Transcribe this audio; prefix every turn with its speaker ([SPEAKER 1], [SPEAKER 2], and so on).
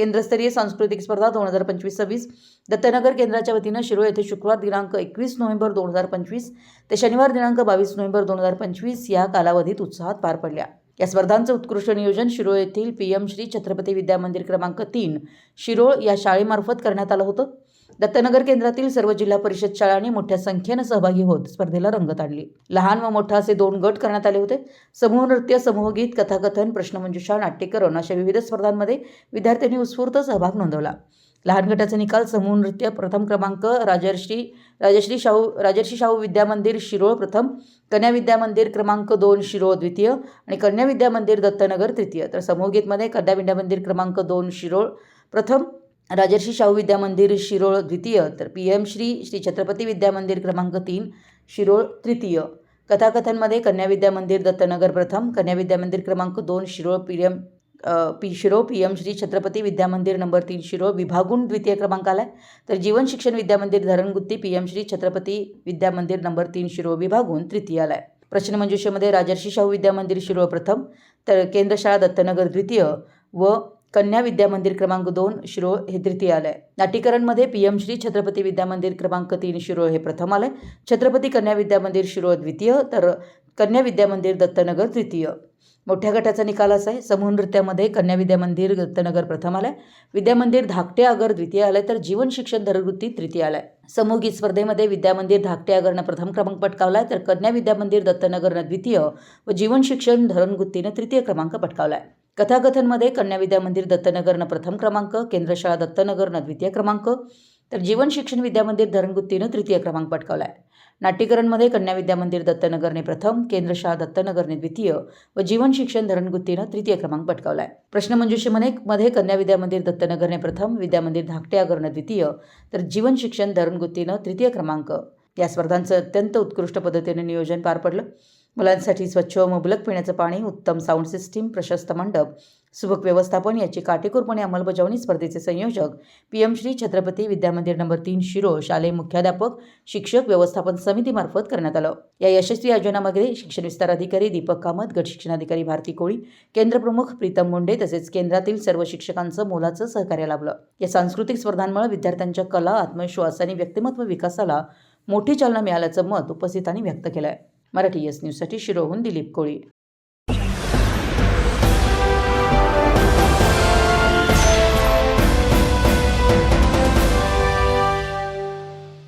[SPEAKER 1] केंद्रस्तरीय सांस्कृतिक स्पर्धा दोन हजार पंचवीस सव्वीस. दत्तनगर केंद्राच्या वतीनं शिरोळ येथे शुक्रवार दिनांक एकवीस नोव्हेंबर दोन हजार पंचवीस ते शनिवार दिनांक बावीस नोव्हेंबर दोन हजार पंचवीस या कालावधीत उत्साहात पार पडल्या. या स्पर्धांचं उत्कृष्ट नियोजन शिरोळ येथील पी एम श्री छत्रपती विद्या मंदिर क्रमांक तीन शिरोळ या शाळेमार्फत करण्यात आलं होतं. दत्तनगर केंद्रातील सर्व जिल्हा परिषद शाळांनी मोठ्या संख्येनं सहभागी होत स्पर्धेला रंगत आणली लहान व मोठा असे दोन गट करण्यात आले होते. समूह नृत्य समूहगीत कथाकथन प्रश्नमंजुषा नाट्यकरण अशा विविध स्पर्धांमध्ये विद्यार्थ्यांनी उत्स्फूर्त सहभाग नोंदवला. लहान गटाचा निकाल समूह नृत्य प्रथम क्रमांक राजर्षी राजश्री शाहू राजर्षी शाहू विद्या मंदिर शिरोळ प्रथम कन्या विद्या मंदिर क्रमांक दोन शिरोळ द्वितीय आणि कन्या विद्या मंदिर दत्तनगर तृतीय. तर समूहगीतमध्ये कन्या विद्या मंदिर क्रमांक दोन शिरोळ प्रथम राजर्षी शाहू विद्या मंदिर शिरोळ द्वितीय तर पी एम श्री श्री छत्रपती विद्या मंदिर क्रमांक तीन शिरोळ तृतीय. कथाकथनमध्ये कन्या विद्या मंदिर दत्तनगर प्रथम कन्या विद्या मंदिर क्रमांक दोन शिरोळ पी एम पी शिरो P M Shri Chhatrapati Vidya Mandir number तीन शिरो विभागून द्वितीय क्रमांक आला तर Jeevan Shikshan Vidya Mandir Dharangutti P M Shri Chhatrapati Vidya Mandir number तीन शिरो विभागून तृतीय आला आहे. प्रश्नमंजुषेमध्ये राजर्षी शाहू विद्या मंदिर शिरोळ प्रथम तर केंद्रशाळा दत्तनगर द्वितीय व कन्या विद्या मंदिर क्रमांक दोन शिरोळ हे तृतीय आलं आहे नाटीकरणमध्ये पी एम श्री छत्रपती विद्या मंदिर क्रमांक तीन शिरोळ हे प्रथम आलं आहे छत्रपती कन्या विद्या मंदिर शिरोळ द्वितीय तर कन्या विद्या मंदिर दत्तनगर तृतीय. मोठ्या गटाचा निकाल असा आहे. समूह नृत्यामध्ये कन्या विद्या मंदिर दत्तनगर प्रथम आलाय विद्या मंदिर धाकटे आगर द्वितीय आलाय तर जीवन शिक्षण धरवृत्ती तृतीय आलाय समूहगीत स्पर्धेमध्ये विद्या मंदिर धाकटे आगरनं प्रथम क्रमांक पटकावलाय तर कन्या विद्या मंदिर दत्तनगरनं द्वितीय व जीवन शिक्षण धरणगुत्तीनं तृतीय क्रमांक पटकावलाय. कथाकथनमध्ये कन्या विद्या मंदिर दत्तनगरनं प्रथम क्रमांक केंद्रशाळा दत्तनगरनं द्वितीय क्रमांक तर जीवन शिक्षण विद्या मंदिर धरणगुत्तीनं तृतीय क्रमांक पटकावला आहे नाट्यकरणमध्ये कन्या विद्या मंदिर दत्तनगरने प्रथम केंद्रशाळा दत्तनगरने द्वितीय व जीवन शिक्षण धरणगुत्तीनं तृतीय क्रमांक पटकावला आहे प्रश्नमंजुषेमध्ये मध्ये कन्या विद्या मंदिर दत्तनगरने प्रथम विद्या मंदिर धाकट्यागरनं द्वितीय तर जीवन शिक्षण धरणगुत्तीनं तृतीय क्रमांक. या स्पर्धांचं अत्यंत उत्कृष्ट पद्धतीने नियोजन पार पडलं. मुलांसाठी स्वच्छ व मुबलक पिण्याचं पाणी उत्तम साऊंड सिस्टीम प्रशस्त मंडप सुबक व्यवस्थापन याची काटेकोरपणे अंमलबजावणी स्पर्धेचे संयोजक P M Shri Chhatrapati Vidyamandir number तीन शिरो शालेय मुख्याध्यापक शिक्षक व्यवस्थापन समितीमार्फत करण्यात आलं. या यशस्वी आयोजनामध्ये शिक्षण विस्तार अधिकारी दीपक कामत गट शिक्षणाधिकारी भारती कोळी केंद्रप्रमुख प्रीतम मुंडे तसेच केंद्रातील सर्व शिक्षकांचं मोलाचं सहकार्य लाभलं. या सांस्कृतिक स्पर्धांमुळे विद्यार्थ्यांच्या कला आत्मविश्वास आणि व्यक्तिमत्व विकासाला मोठी चालना मिळाल्याचं मत उपस्थितांनी व्यक्त केलं आहे मराठी एस न्यूजसाठी शिरोहून दिलीप कोळी.